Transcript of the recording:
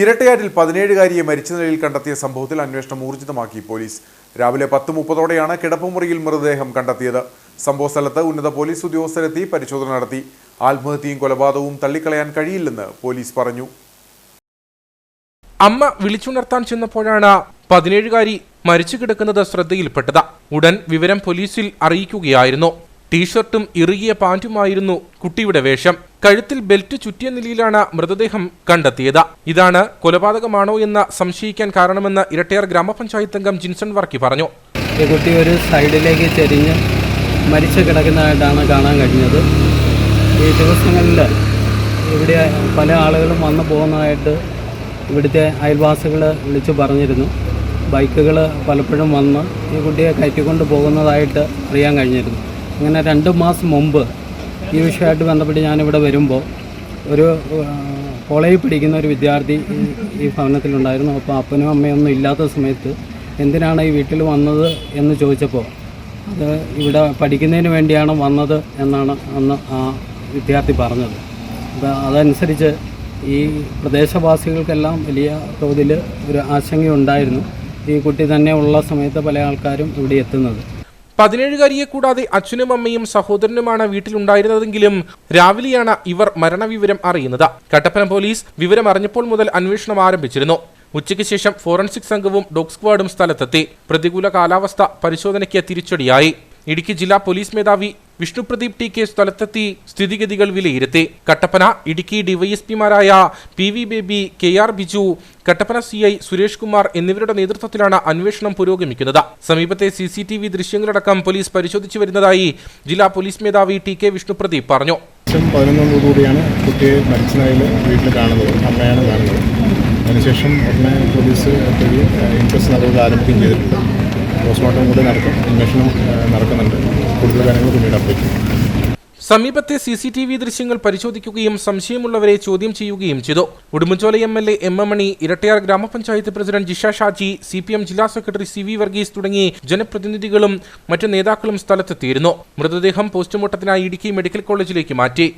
ഇരട്ടയാറ്റിൽ പതിനേഴുകാരിയെ മരിച്ച നിലയിൽ കണ്ടെത്തിയ സംഭവത്തിൽ അന്വേഷണം ഊർജിതമാക്കി പോലീസ്. രാവിലെ പത്ത് മുപ്പതോടെയാണ് കിടപ്പുമുറിയിൽ മൃതദേഹം കണ്ടെത്തിയത്. സംഭവ സ്ഥലത്ത് ഉന്നത പോലീസ് ഉദ്യോഗസ്ഥരെത്തി പരിശോധന നടത്തി. ആത്മഹത്യയും കൊലപാതകവും തള്ളിക്കളയാൻ കഴിയില്ലെന്ന് പോലീസ് പറഞ്ഞു. അമ്മ വിളിച്ചുണർത്താൻ ചെന്നപ്പോഴാണ് പതിനേഴുകാരി മരിച്ചു കിടക്കുന്നത് ശ്രദ്ധയിൽപ്പെട്ടത്. ഉടൻ വിവരം പോലീസിൽ അറിയിക്കുകയായിരുന്നു. ടീഷർട്ടും ഇറുകിയ പാന്റുമായിരുന്നു കുട്ടിയുടെ വേഷം. കഴുത്തിൽ ബെൽറ്റ് ചുറ്റിയ നിലയിലാണ് മൃതദേഹം കണ്ടെത്തിയത്. ഇതാണ് കൊലപാതകമാണോ എന്ന് സംശയിക്കാൻ കാരണമെന്ന് ഇരട്ടയാർ ഗ്രാമപഞ്ചായത്ത് അംഗം ജിൻസൺ വർക്കി പറഞ്ഞു. കുട്ടി ഒരു സൈഡിലേക്ക് ചെരിഞ്ഞ് മരിച്ചു കിടക്കുന്നതായിട്ടാണ് കാണാൻ കഴിഞ്ഞത്. ഈ ദിവസങ്ങളിൽ ഇവിടെ പല ആളുകളും വന്നു പോകുന്നതായിട്ട് ഇവിടുത്തെ അയൽവാസികൾ വിളിച്ചു പറഞ്ഞിരുന്നു. ബൈക്കുകൾ പലപ്പോഴും വന്ന് ഈ കുട്ടിയെ കയറ്റിക്കൊണ്ട് പോകുന്നതായിട്ട് അറിയാൻ കഴിഞ്ഞിരുന്നു. അങ്ങനെ രണ്ട് മാസം മുമ്പ് ഈ വിഷയമായിട്ട് ബന്ധപ്പെട്ട് ഞാനിവിടെ വരുമ്പോൾ ഒരു കോളേജിൽ പഠിക്കുന്ന ഒരു വിദ്യാർത്ഥി ഈ- ഭവനത്തിലുണ്ടായിരുന്നു. അപ്പോൾ അപ്പനും അമ്മയൊന്നും ഇല്ലാത്ത സമയത്ത് എന്തിനാണ് ഈ വീട്ടിൽ വന്നത് എന്ന് ചോദിച്ചപ്പോൾ അത് ഇവിടെ പഠിക്കുന്നതിന് വേണ്ടിയാണ് വന്നത് എന്നാണ് അന്ന് ആ വിദ്യാർത്ഥി പറഞ്ഞത്. അപ്പോൾ അതനുസരിച്ച് ഈ പ്രദേശവാസികൾക്കെല്ലാം വലിയ തോതിൽ ഒരു ആശങ്കയുണ്ടായിരുന്നു. ഈ കുട്ടി തന്നെ ഉള്ള സമയത്ത് പല ആൾക്കാരും ഇവിടെ എത്തുന്നത്. പതിനേഴുകാരിയെ കൂടാതെ അച്ഛനും അമ്മയും സഹോദരനുമാണ് വീട്ടിലുണ്ടായിരുന്നതെങ്കിലും രാവിലെയാണ് ഇവർ മരണവിവരം അറിയുന്നത്. കട്ടപ്പന പോലീസ് വിവരം അറിഞ്ഞപ്പോൾ മുതൽ അന്വേഷണം ആരംഭിച്ചിരുന്നു. ഉച്ചയ്ക്ക് ശേഷം ഫോറൻസിക് സംഘവും ഡോഗ് സ്ക്വാഡും സ്ഥലത്തെത്തി. പ്രതികൂല കാലാവസ്ഥ പരിശോധനയ്ക്ക് തിരിച്ചടിയായി. ഇടുക്കി ജില്ലാ പോലീസ് മേധാവി വിഷ്ണുപ്രദീപ് ടി കെ സ്ഥലത്തെത്തി സ്ഥിതിഗതികൾ വിലയിരുത്തി. Kattappana Idukki ഡിവൈഎസ്പിമാരായ P V Baby K R Biju Kattappana C I Suresh Kumar എന്നിവരുടെ നേതൃത്വത്തിലാണ് അന്വേഷണം പുരോഗമിക്കുന്നത്. സമീപത്തെ സി സി ടി വി ദൃശ്യങ്ങളടക്കം പോലീസ് പരിശോധിച്ചു വരുന്നതായി ജില്ലാ പോലീസ് മേധാവി ടി കെ വിഷ്ണുപ്രദീപ് പറഞ്ഞു. പതിനൊന്നോടുകൂടിയാണ് കുട്ടിയെ മരിച്ച നിലയിൽ വീട്ടിൽ കാണുന്നത്. അമ്മയാണ് കാണുന്നത്. അതിനുശേഷം ഉടനെ പോലീസ് ഇൻട്രസ്റ്റ് നടപടി ആരംഭിക്കുകയും ചെയ്തിട്ടുണ്ട്. പോസ്റ്റ്മോർട്ടം കൂടി നടക്കും അന്വേഷണം നടക്കുന്നുണ്ട്. കൂടുതൽ കാര്യങ്ങൾ പിന്നീട് അപ്ഡേറ്റ് ചെയ്യും. സമീപത്തെ സി സി ടി വി ദൃശ്യങ്ങൾ പരിശോധിക്കുകയും സംശയമുള്ളവരെ ചോദ്യം ചെയ്യുകയും ചെയ്തു. Udumbanchola M L A M M Mani Irattayar grama panchayat president Jisha Shaji C P M ജില്ലാ സെക്രട്ടറി സി വി വർഗീസ് തുടങ്ങി ജനപ്രതിനിധികളും മറ്റു നേതാക്കളും സ്ഥലത്തെത്തിയിരുന്നു. മൃതദേഹം പോസ്റ്റ്മോർട്ടത്തിനായി ഇടുക്കി മെഡിക്കൽ കോളേജിലേക്ക് മാറ്റി.